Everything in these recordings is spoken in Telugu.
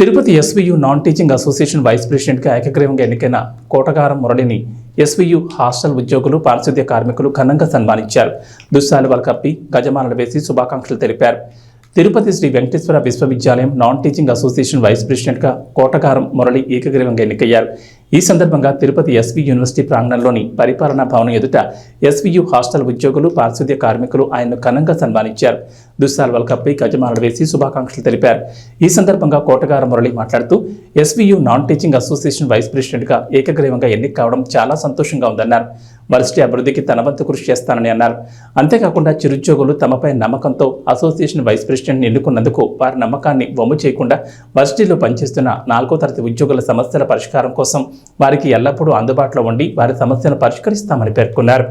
Tirupati SVU non teaching association vice ప్రెసిడెంట్గా ఏకగ్రీవంగా ఎన్నికైన కోటగారం మురళిని ఎస్వియు హాస్టల్ ఉద్యోగులు పారిశుద్ధ్య కార్మికులు ఘనంగా సన్మానించారు. దుస్సాలువలు కప్పి గజమాలలు వేసి శుభాకాంక్షలు తెలిపారు. తిరుపతి శ్రీ వెంకటేశ్వర విశ్వవిద్యాలయం నాన్ టీచింగ్ అసోసియేషన్ వైస్ ప్రెసిడెంట్గా కోటగారం మురళి ఏకగ్రీవంగా ఎన్నికయ్యారు. ఈ సందర్భంగా తిరుపతి ఎస్వి యూనివర్సిటీ ప్రాంగణంలోని పరిపాలనా భవనం ఎదుట ఎస్వియు హాస్టల్ ఉద్యోగులు పారిశుద్ధ్య కార్మికులు ఆయన్ను ఘనంగా సన్మానించారు. దుస్సాల్వల్ కప్పి గజమాలలు వేసి శుభాకాంక్షలు తెలిపారు. ఈ సందర్భంగా కోటగారు మురళి మాట్లాడుతూ SVU non teaching association vice ప్రెసిడెంట్గా ఏకగ్రీవంగా ఎన్నిక కావడం చాలా సంతోషంగా ఉందన్నారు. వర్సిటీ అభివృద్ధికి తన వంతు కృషి చేస్తానని అన్నారు. అంతేకాకుండా చిరుద్యోగులు తమపై నమ్మకంతో అసోసియేషన్ వైస్ ప్రెసిడెంట్ని ఎన్నుకున్నందుకు వారి నమ్మకాన్ని వమ్ము చేయకుండా వర్సిటీలో పనిచేస్తున్న నాలుగో తరగతి ఉద్యోగుల సమస్యల పరిష్కారం కోసం వారికి ఎల్లప్పుడూ అందుబాటులో ఉండి వారి సమస్యలను పరిష్కరిస్తామని పేర్కొన్నారు.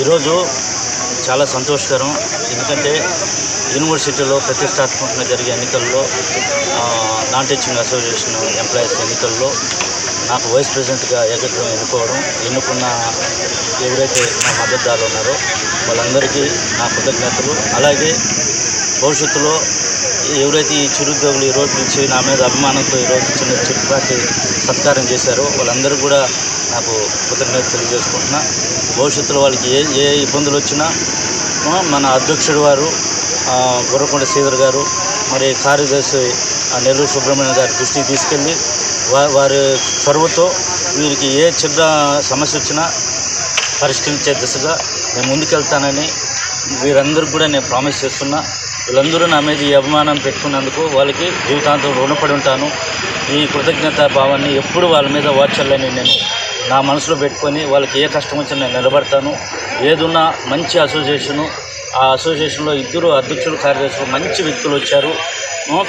ఈరోజు చాలా సంతోషకరం. ఎందుకంటే యూనివర్సిటీలో ప్రతిష్టాత్మకంగా జరిగే ఎన్నికల్లో నాన్ టీచింగ్ అసోసియేషన్ ఎంప్లాయీస్ ఎన్నికల్లో నాకు వైస్ ప్రెసిడెంట్గా ఏకగ్రహం ఎన్నుకోవడం ఎన్నుకున్న ఎవరైతే నా మద్దతుదారులు ఉన్నారో వాళ్ళందరికీ నా కృతజ్ఞతలు. అలాగే భవిష్యత్తులో ఎవరైతే ఈ చిరుద్యోగులు ఈ రోజు నుంచి నా మీద అభిమానంతో ఈరోజు చిన్న చిరుపాటి సత్కారం చేశారో వాళ్ళందరూ కూడా నాకు కృతజ్ఞత తెలియజేసుకుంటున్నా భవిష్యత్తులో వాళ్ళకి ఏ ఏ ఇబ్బందులు వచ్చినా మన అధ్యక్షుడు వారు గుర్రకొండ శ్రీధర్ గారు మరి కార్యదర్శి ఆ, నెల్లూరు సుబ్రహ్మణ్యం గారి దృష్టికి తీసుకెళ్ళి వారి చొరవతో వీరికి ఏ చిన్న సమస్య వచ్చినా పరిష్కరించే దిశగా నేను ముందుకెళ్తానని వీరందరూ కూడా నేను ప్రామిస్ చేస్తున్నా. వీళ్ళందరూ నా మీద ఈ అభిమానం పెట్టుకున్నందుకు వాళ్ళకి జీవితాంతం రుణపడి ఉంటాను. ఈ కృతజ్ఞత భావాన్ని ఎప్పుడు వాళ్ళ మీద వార్చాలని నేను నా మనసులో పెట్టుకొని వాళ్ళకి ఏ కష్టం వచ్చినా నేను నిలబడతాను. ఏదున్నా మంచి అసోసియేషను ఆ అసోసియేషన్లో ఇద్దరు అధ్యక్షులు కార్యదర్శులు మంచి వ్యక్తులు వచ్చారు.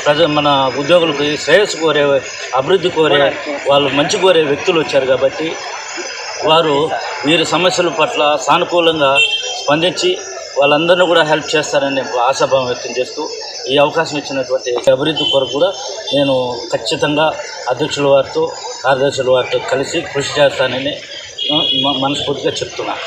ప్రజ మన ఉద్యోగులకు శ్రేయస్సు కోరే అభివృద్ధి కోరే వాళ్ళు మంచి కోరే వ్యక్తులు వచ్చారు కాబట్టి వారు వీరి సమస్యల పట్ల సానుకూలంగా స్పందించి వాళ్ళందరినీ కూడా హెల్ప్ చేస్తారని ఆశాభావం వ్యక్తం చేస్తూ ఈ అవకాశం ఇచ్చినటువంటి అభివృద్ధి కొరకు కూడా నేను ఖచ్చితంగా అధ్యక్షుల వారితో కార్యదర్శుల వారితో కలిసి కృషి చేస్తానని మనస్ఫూర్తిగా చెప్తున్నాను